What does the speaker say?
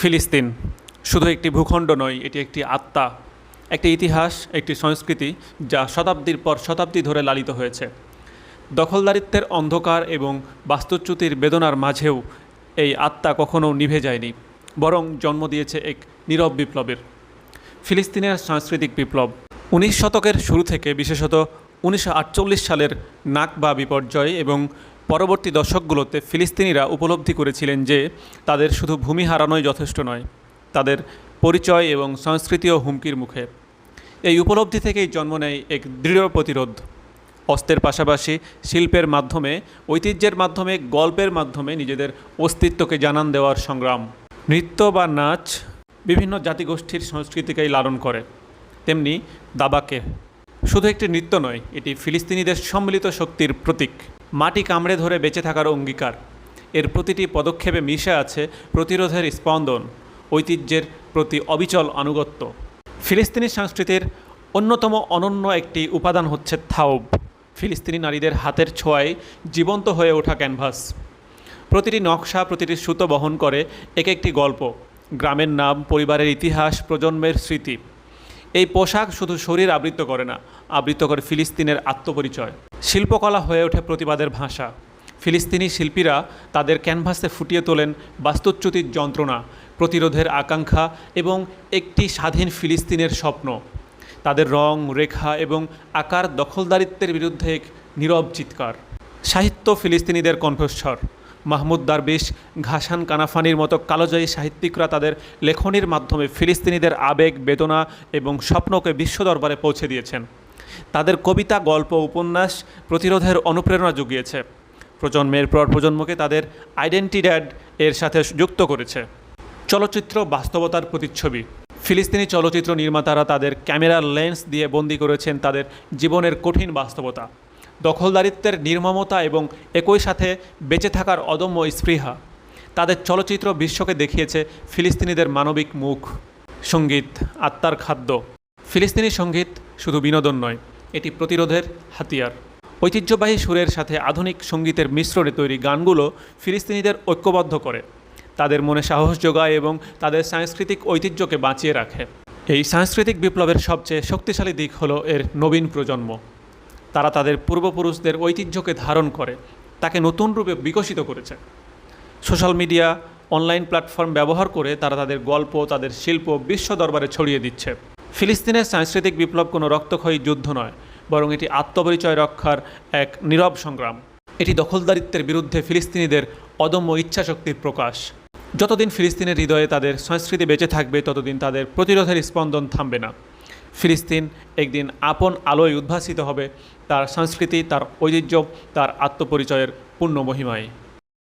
ফিলিস্তিন শুধু একটি ভূখণ্ড নয়, এটি একটি আত্মা, একটি ইতিহাস, একটি সংস্কৃতি যা শতাব্দীর পর শতাব্দী ধরে লালিত হয়েছে। দখলদারিত্বের অন্ধকার এবং বাস্তুচ্যুতির বেদনার মাঝেও এই আত্মা কখনো নিভে যায়নি, বরং জন্ম দিয়েছে এক নীরব বিপ্লবের। ফিলিস্তিনের সাংস্কৃতিক বিপ্লব উনিশ শতকের শুরু থেকে বিশেষত উনিশশো আটচল্লিশ সালের নাকবা বিপর্যয় এবং পরবর্তী দশকগুলোতে ফিলিস্তিনিরা উপলব্ধি করেছিলেন যে তাদের শুধু ভূমি হারানোই যথেষ্ট নয়, তাদের পরিচয় এবং সংস্কৃতিও হুমকির মুখে। এই উপলব্ধি থেকেই জন্ম নেয় এক দৃঢ় প্রতিরোধ। অস্ত্রের পাশাপাশি শিল্পের মাধ্যমে, ঐতিহ্যের মাধ্যমে, গল্পের মাধ্যমে নিজেদের অস্তিত্বকে জানান দেওয়ার সংগ্রাম। নৃত্য বা নাচ বিভিন্ন জাতিগোষ্ঠীর সংস্কৃতিকেই লালন করে, তেমনি দাবাকে। শুধু একটি নৃত্য নয়, এটি ফিলিস্তিনিদের সম্মিলিত শক্তির প্রতীক। মাটি কামড়ে ধরে বেঁচে থাকার অঙ্গীকার। এর প্রতিটি পদক্ষেপে মিশে আছে প্রতিরোধের স্পন্দন, ঐতিহ্যের প্রতি অবিচল আনুগত্য। ফিলিস্তিনি সংস্কৃতির অন্যতম অনন্য একটি উপাদান হচ্ছে থাউব ফিলিস্তিনি নারীদের হাতের ছোঁয়ায় জীবন্ত হয়ে ওঠা ক্যানভাস। প্রতিটি নকশা, প্রতিটি সুতো বহন করে এক একটি গল্প। গ্রামের নাম, পরিবারের ইতিহাস, প্রজন্মের স্মৃতি। এই পোশাক শুধু শরীর আবৃত করে না, আবৃত করে ফিলিস্তিনের আত্মপরিচয়। শিল্পকলা হয়ে ওঠে প্রতিবাদের ভাষা। ফিলিস্তিনি শিল্পীরা তাদের ক্যানভাসে ফুটিয়ে তোলেন বাস্তুচ্যুতির যন্ত্রণা, প্রতিরোধের আকাঙ্ক্ষা এবং একটি স্বাধীন ফিলিস্তিনের স্বপ্ন। তাদের রং, রেখা এবং আকার দখলদারিত্বের বিরুদ্ধে এক নীরব চিৎকার। সাহিত্য ফিলিস্তিনিদের কণ্ঠস্বর। মাহমুদ দারবিশ, ঘাসান কানাফানির মতো কালোজয়ী সাহিত্যিকরা তাদের লেখনীর মাধ্যমে ফিলিস্তিনিদের আবেগ, বেদনা এবং স্বপ্নকে বিশ্ব দরবারে পৌঁছে দিয়েছেন। তাদের কবিতা, গল্প, উপন্যাস প্রতিরোধের অনুপ্রেরণা জুগিয়েছে। প্রজন্মের পর প্রজন্মকে তাদের আইডেন্টিড্যাড এর সাথে যুক্ত করেছে। চলচ্চিত্র বাস্তবতার প্রতিচ্ছবি। ফিলিস্তিনি চলচ্চিত্র নির্মাতারা তাদের ক্যামেরার লেন্স দিয়ে বন্দি করেছেন তাদের জীবনের কঠিন বাস্তবতা। দখলদারিত্বের নির্মমতা এবং একই সাথে বেঁচে থাকার অদম্য স্পৃহা। তাদের চলচ্চিত্র বিশ্বকে দেখিয়েছে ফিলিস্তিনিদের মানবিক মুখ। সংগীত, আত্মার খাদ্য। ফিলিস্তিনি সংগীত শুধু বিনোদন নয়, এটি প্রতিরোধের হাতিয়ার। ঐতিহ্যবাহী সুরের সাথে আধুনিক সঙ্গীতের মিশ্রণে তৈরি গানগুলো ফিলিস্তিনিদের ঐক্যবদ্ধ করে। তাদের মনে সাহস যোগায় এবং তাদের সাংস্কৃতিক ঐতিহ্যকে বাঁচিয়ে রাখে। এই সাংস্কৃতিক বিপ্লবের সবচেয়ে শক্তিশালী দিক হলো এর নবীন প্রজন্ম। তারা তাদের পূর্বপুরুষদের ঐতিহ্যকে ধারণ করে, তাকে নতুন রূপে বিকশিত করেছে। সোশ্যাল মিডিয়া, অনলাইন প্ল্যাটফর্ম ব্যবহার করে তারা তাদের গল্প, তাদের শিল্প বিশ্ব দরবারে ছড়িয়ে দিচ্ছে। ফিলিস্তিনের সাংস্কৃতিক বিপ্লব কোনো রক্তক্ষয়ী যুদ্ধ নয়, বরং এটি আত্মপরিচয় রক্ষার এক নীরব সংগ্রাম। এটি দখলদারিত্বের বিরুদ্ধে ফিলিস্তিনিদের অদম্য ইচ্ছাশক্তির প্রকাশ। যতদিন ফিলিস্তিনের হৃদয়ে তাদের সংস্কৃতি বেঁচে থাকবে, ততদিন তাদের প্রতিরোধের স্পন্দন থামবে না। ফিলিস্তিন একদিন আপন আলোয় উদ্ভাসিত হবে। তার সংস্কৃতি তার ঐতিহ্য তার আত্মপরিচয়ের পূর্ণ মহিমায়।